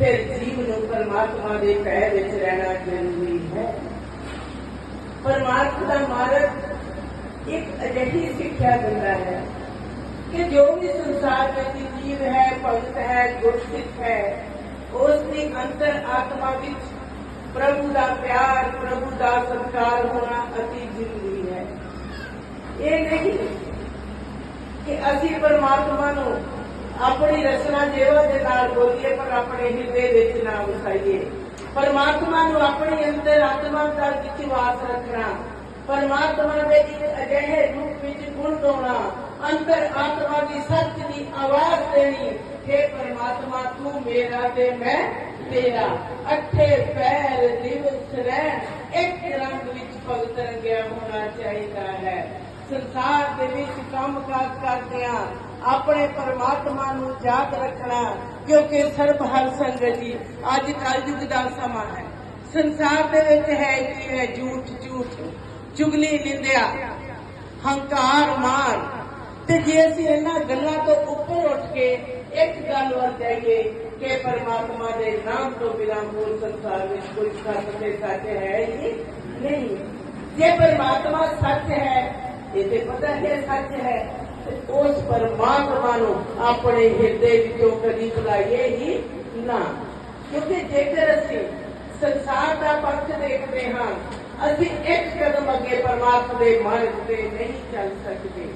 ਫਿਰ ਜੀਵ ਨੂੰ ਪਰਮਾਤਮਾ ਦੇ ਪੈਰ ਵਿੱਚ ਰਹਿਣਾ ਜ਼ਰੂਰੀ ਹੈ ਪਰਮਾਤਮਾ ਦਾ ਮਾਰਗ ਇੱਕ ਅਜਿਹੀ ਸਿੱਖਿਆ ਦਿੰਦਾ ਹੈ ਕਿ ਜੋ ਵੀ ਸੰਸਾਰ ਵਿੱਚ ਜੀਵ ਹੈ ਭਗਤ ਹੈ ਗੁਰਸਿੱਖ ਹੈ ਉਸ ਦੀ ਅੰਤਰ ਆਤਮਾ ਵਿੱਚ ਪ੍ਰਭੂ ਦਾ ਪਿਆਰ ਪ੍ਰਭੂ ਦਾ ਸਤਿਕਾਰ ਹੋਣਾ ਅਤੀ ਜ਼ਰੂਰੀ ਹੈ ਇਹ ਨਹੀਂ ਕਿ ਅਸੀਂ ਪਰਮਾਤਮਾ ਨੂੰ ਆਪਣੀ ਰਚਨਾ ਜੀਵਾ ਦੇ ਨਾਲ ਬੋਲੀਏ, ਪਰ ਆਪਣੇ ਹਿਰਦੇ ਵਿੱਚ ਨਾ ਵਸਾਈਏ ਪਰਮਾਤਮਾ ਨੂੰ ਆਪਣੀ ਅੰਦਰ ਆਤਮਾ ਦਾ ਵਿੱਚ ਵਾਸ ਰੱਖਣਾ। ਪਰਮਾਤਮਾ ਦੇ ਇੱਕ ਅਜਿਹੇ ਰੂਪ ਵਿੱਚ ਗੁਣ ਗਾਉਣਾ ਅੰਦਰ ਆਤਮਾ ਦੀ ਸੱਚ ਦੀ ਆਵਾਜ਼ ਦੇਣੀ। ਕਿ ਪਰਮਾਤਮਾ, ਤੂੰ ਮੇਰਾ ਤੇ ਮੈਂ ਤੇਰਾ। ਅੱਠੇ ਪੈਰ ਦਿਵਸ ਰਹਿਣ, ਇੱਕ ਰੰਗ ਵਿੱਚ ਭਗਤ ਰੰਗਿਆ ਹੋਣਾ ਚਾਹੀਦਾ ਹੈ। ਸੰਸਾਰ ਦੇ ਵਿੱਚ ਕੰਮ ਕਾਜ ਕਰਦਿਆਂ ਆਪਣੇ ਪਰਮਾਤਮਾ ਨੂੰ ਯਾਦ ਰੱਖਣਾ ਕਿਉਂਕਿ ਸਰਬ ਹਰ ਸੰਗਤ ਜੀ ਅੱਜ ਕਲਯੁਗ ਦਾ ਸਮਾਂ ਹੈ ਸੰਸਾਰ ਦੇ ਵਿੱਚ ਹੈ ਕੀ ਹੈ ਝੂਠ ਝੂਠ ਚੁਗਲੀ ਨਿੰਦਿਆ ਹੰਕਾਰ ਮਾਰ ਤੇ ਜੇ ਅਸੀਂ ਇਹਨਾਂ ਗੱਲਾਂ ਤੋਂ ਉੱਪਰ ਉੱਠ ਕੇ ਇੱਕ ਗੱਲ ਵੱਲ ਜਾਈਏ ਕਿ ਪਰਮਾਤਮਾ ਦੇ ਨਾਮ ਤੋਂ ਬਿਨਾਂ ਹੋਰ ਸੰਸਾਰ ਵਿੱਚ ਕੋਈ ਸੱਚ ਤੇ ਸੱਚ ਹੈ ਹੀ ਨਹੀਂ ਜੇ ਪਰਮਾਤਮਾ ਸੱਚ ਹੈ ਇਹ ਤੇ ਪਤਾ ਹੈ ਸੱਚ ਹੈ ਤੇ ਉਸ ਪਰਮਾਤਮਾ ਨੂੰ ਆਪਣੇ ਹਿਰਦੇ ਵਿੱਚੋਂ ਕਦੀ ਭੁਲਾਈਏ ਹੀ ਨਾ ਕਿਉਂਕਿ ਜੇਕਰ ਅਸੀਂ ਸੰਸਾਰ ਦਾ ਪੱਖ ਦੇਖਦੇ ਹਾਂ ਅਸੀਂ ਇੱਕ ਕਦਮ ਅੱਗੇ ਪਰਮਾਤਮਾ ਦੇ ਮਾਰਗ ਤੇ ਨਹੀਂ ਚੱਲ ਸਕਦੇ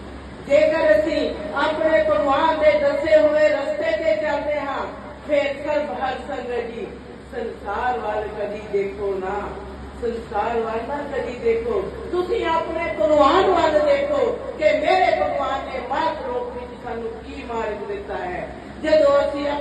ਜੇਕਰ ਅਸੀਂ ਆਪਣੇ ਭਗਵਾਨ ਦੇ ਦੱਸੇ ਹੋਏ ਰਸਤੇ ਤੇ ਚੱਲਦੇ ਹਾਂ ਫਿਰ ਸਰਬ ਹਰ ਸੰਗਤ ਜੀ ਸੰਸਾਰ ਵੱਲ ਕਦੀ ਦੇਖੋ ਨਾ ਸੰਸਾਰ ਵੱਲ ਨਾ ਕਦੀ ਦੇਖੋ ਤੁਸੀਂ ਆਪਣੇ ਭਗਵਾਨ ਵੱਲ ਦੇਖੋ ਕਿ ਮੇਰੇ ਭਗਵਾਨ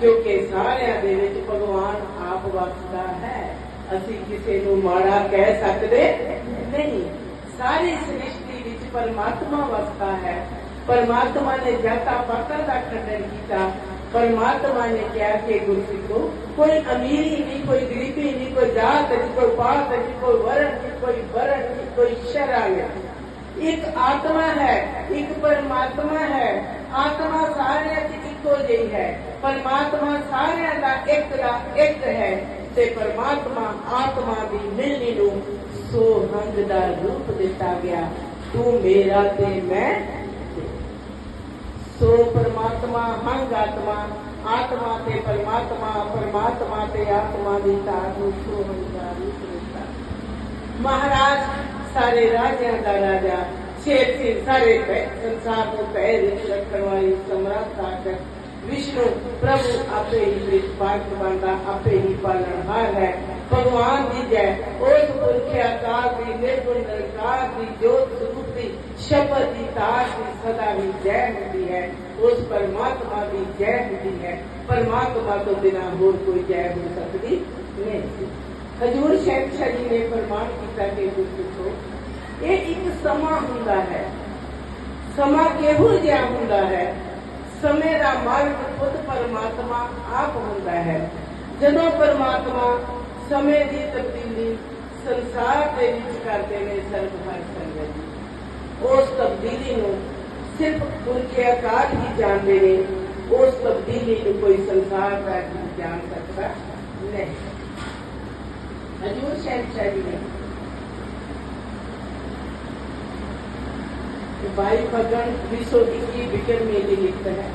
क्योंकि सारे भगवान आप वसदा है। असि किसी ਅਸੀਂ ਕਿਸੇ ਨੂੰ ਮਾੜਾ ਕਹਿ ਸਕਦੇ ਨਹੀਂ ਸਾਰੀ ਸ੍ਰਿਸ਼ਟੀ ਵਿੱਚ ਪਰਮਾਤਮਾ ਵਸਦਾ ਹੈ ਪਰਮਾਤਮਾ ਨੇ ਜਾਤਾ परमात्मा ने क्या कि गुरु को कोई अमीरी नहीं, कोई गरीबी नहीं, कोई जात नहीं, कोई पात नहीं, कोई वर्ण नहीं, कोई वर्ण नहीं, कोई शरण एक आत्मा है, एक परमात्मा है। ਆਤਮਾ ਸਾਰਿਆਂ ਦੀ ਇੱਕੋ ਜਿਹੀ ਹੈ ਪਰਮਾਤਮਾ ਸਾਰਿਆਂ ਦਾ ਇੱਕ ਦਾ ਇੱਕ ਹੈ ਤੇ ਪਰਮਾਤਮਾ ਆਤਮਾ ਦੀ ਮਿਲਣੀ ਨੂੰ ਸੋ ਰੰਗ ਦਾ ਰੂਪ ਦਿੱਤਾ ਗਿਆ ਤੂੰ ਮੇਰਾ ਤੇ ਮੈਂ ਸੋ ਪਰਮਾਤਮਾ ਹੰਗ ਆਤਮਾ ਆਤਮਾ ਤੇ ਪਰਮਾਤਮਾ ਪਰਮਾਤਮਾ ਤੇ ਆਤਮਾ ਦੀ ਤਾਰ ਨੂੰ ਸੋ ਰੰਗ ਦਾ ਰੂਪ ਦਿੱਤਾ ਮਹਾਰਾਜ ਸਾਰੇ ਰਾਜਿਆਂ ਦਾ ਰਾਜਾ संसार को करवाई, सम्राट विष्णु, प्रभु आपे ही बांधा आपे ही पालनहार है। भगवान की जय। ओत पुरखे आकार की निर्गुण निरकार की ज्योत स्वरूप की शपथ की तार की सदा ही जय होती है। उस परमात्मा की जय होती है। परमात्मा तो बिना और कोई जय हो सकती नहीं। हजूर शहनशाह जी ने प्रमाण किया के गुरु को तो ਫਰਮਾਨ ਕੀਤਾ ਕਿ ਗੁਰਸਿੱਖੋ ਇਹ ਇੱਕ ਸਮਾਂ ਹੁੰਦਾ ਹੈ ਸਮਾਂ ਕਿਹੋ ਜਿਹਾ ਹੁੰਦਾ ਹੈ ਸਮੇਂ ਦਾ ਮਾਲਕ ਖੁਦ ਪਰਮਾਤਮਾ ਆਪ ਹੁੰਦਾ ਹੈ ਜਦੋਂ ਪਰਮਾਤਮਾ ਸਮੇਂ ਦੀ ਤਬਦੀਲੀ ਸੰਸਾਰ ਦੇ ਵਿੱਚ ਕਰਦੇ ਨੇ ਸਰਬ ਹਰ ਸੰਗਤ ਜੀ ਉਸ ਤਬਦੀਲੀ ਨੂੰ ਸਿਰਫ ਗੁਰਕੇ ਆਕਾਰ ਹੀ ਜਾਣਦੇ ਨੇ ਉਸ ਤਬਦੀਲੀ ਨੂੰ ਕੋਈ ਸੰਸਾਰ ਦਾ ਨਹੀਂ ਜਾਣ ਸਕਦਾ ਨਹੀਂ ਹਜੂਰ ਸ਼ਾਹ ਸ਼ਾਹ ਜੀ ਨੇ वायुभगण विकेट में ये लिखते हैं।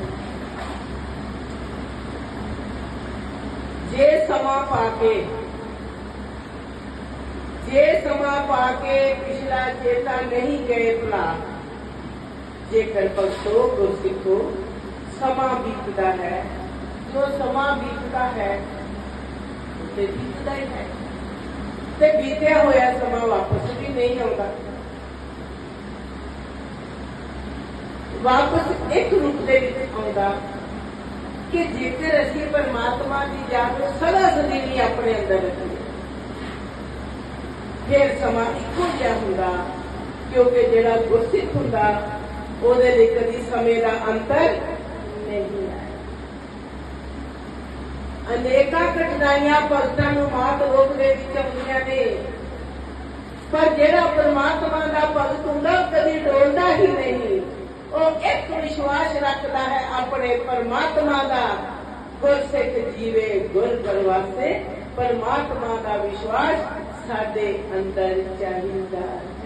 जे समा पाके, जे समा पाके पिछला चेता नहीं गए पला जे कल्पक तो गोसी को समा बीतता है। जो समा बीतता है, उसे बीतता ही है। ते बीत्या होया समा वापस भी नहीं आऊँगा। वापस एक रूप दे आऊँगा कि जीते रखिए परमात्मा की जान सदा सदी अपने अंदर रखिए। फिर समा इको जहा होंगे क्योंकि जरा गुरसिख हों कभी समय का अंतर नहीं है। अनेक कठिनाइया भगतों मात रोक लोक ने। पर जरा परमात्मा का भगत हों कभी डोलता ही नहीं। ਜਿਹੜਾ ਪਰਮਾਤਮਾ ਦਾ ਭਗਤ ਹੁੰਦਾ ਉਹ ਕਦੀ ਡੋਲਦਾ ਹੀ ਨਹੀਂ ਉਹ ਇੱਕ ਵਿਸ਼ਵਾਸ ਰੱਖਦਾ ਹੈ ਆਪਣੇ ਪਰਮਾਤਮਾ ਦਾ ਗੁਰਸਿੱਖ ਜੀਵੇ ਗੁਰ ਪਰਵਾਸੇ ਪਰਮਾਤਮਾ ਦਾ ਵਿਸ਼ਵਾਸ ਸਾਡੇ ਅੰਦਰ ਚਾਹੀਦਾ ਹੈ